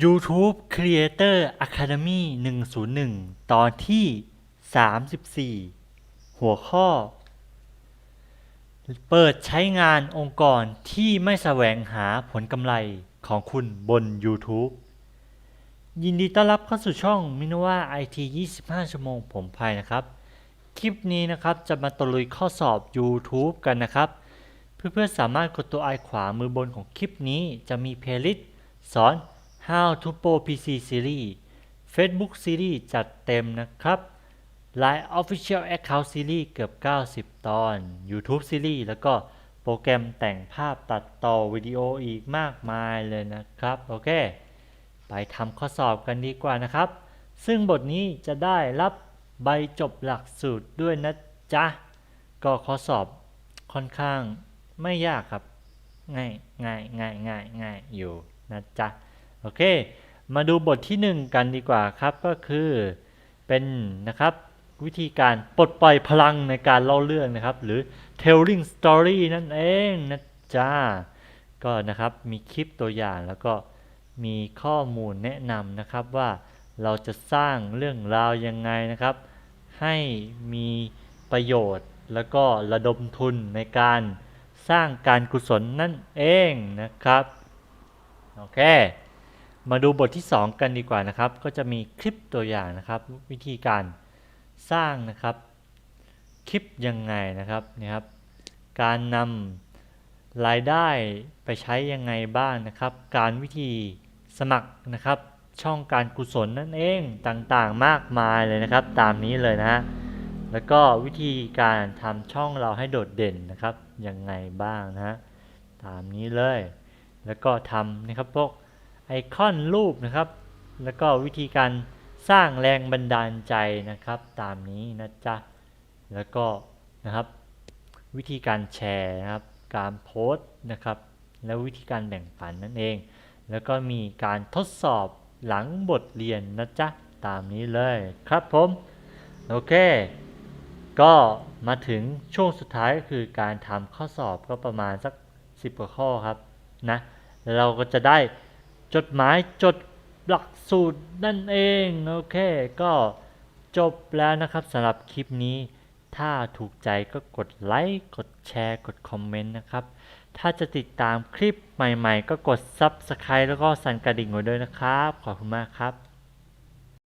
YouTube Creator Academy 101 ตอนที่ 34 หัวข้อ เปิดใช้งานองค์กรที่ไม่แสวงหาผลกำไรของคุณบน YouTube ยินดีต้อนรับเข้าสู่ช่องมินว่า IT 25 ชั่วโมงผมภายนะครับ คลิปนี้นะครับจะมาตะลุยข้อสอบ YouTube กันนะครับ เพื่อนๆสามารถกดตัวไอขวามือบนของคลิปนี้จะมีเพลย์ลิสต์สอน How to Pro PC Series Facebook Series จัดเต็มนะครับ Line Official Account Series เกือบ 90 ตอน YouTube Series แล้วก็โปรแกรมแต่งภาพตัดต่อวิดีโออีกมากมายเลยนะครับ โอเค ไปทำข้อสอบกันดีกว่านะครับ ซึ่งบทนี้จะได้รับใบจบหลักสูตรด้วยนะจ๊ะ ก็ข้อสอบค่อนข้างไม่ยากครับ ง่ายง่ายง่ายง่ายง่ายอยู่นะจ๊ะ โอเค มาดูบทที่หนึ่งกันดีกว่าครับก็คือเป็นนะครับวิธีการปลดปล่อยพลังในการเล่าเรื่องนะครับ หรือ telling story นั่นเองนะจ๊ะก็นะครับมีคลิปตัวอย่างแล้วก็มีข้อมูลแนะนำนะครับว่าเราจะสร้างเรื่องราวยังไงนะครับ ให้มีประโยชน์แล้วก็ระดมทุนในการสร้างการกุศลนั่นเองนะครับ โอเค มาดูบทที่ 2 กันดีกว่านะครับ ก็จะมีคลิปตัวอย่างนะครับ วิธีการสร้างนะครับ คลิปยังไงนะครับนี่ครับ การนำรายได้ไปใช้ยังไงบ้างนะครับ การวิธีสมัครนะครับ ช่องการกุศลนั่นเองต่างๆมากมายเลยนะครับ ตามนี้เลยนะฮะแล้วก็วิธีการทำช่องเราให้โดดเด่นนะครับยังไงบ้างนะฮะตามนี้เลย แล้วก็ทำนะครับพวก คอนรูปนะครับ แล้วก็วิธีการสร้างแรงบันดาลใจนะครับ ตามนี้นะจ๊ะ แล้วก็นะครับ วิธีการแชร์นะครับ การโพสต์นะครับ และวิธีการแบ่งปันนั่นเอง แล้วก็มีการทดสอบหลังบทเรียนนะจ๊ะ ตามนี้เลยครับผม โอเค ก็มาถึงช่วงสุดท้ายก็คือการทำข้อสอบก็ประมาณสัก 10 กว่าข้อครับนะ เราก็จะได้ จดหมายจดหลักสูตรนั่นเอง โอเค ก็จบแล้วนะครับสำหรับคลิปนี้ ถ้าถูกใจก็กดไลค์กดแชร์กดคอมเมนต์นะครับ ถ้าจะติดตามคลิปใหม่ๆ ก็กด Subscribe แล้วก็สั่นกระดิ่งไว้ด้วยนะครับ ขอบคุณมากครับ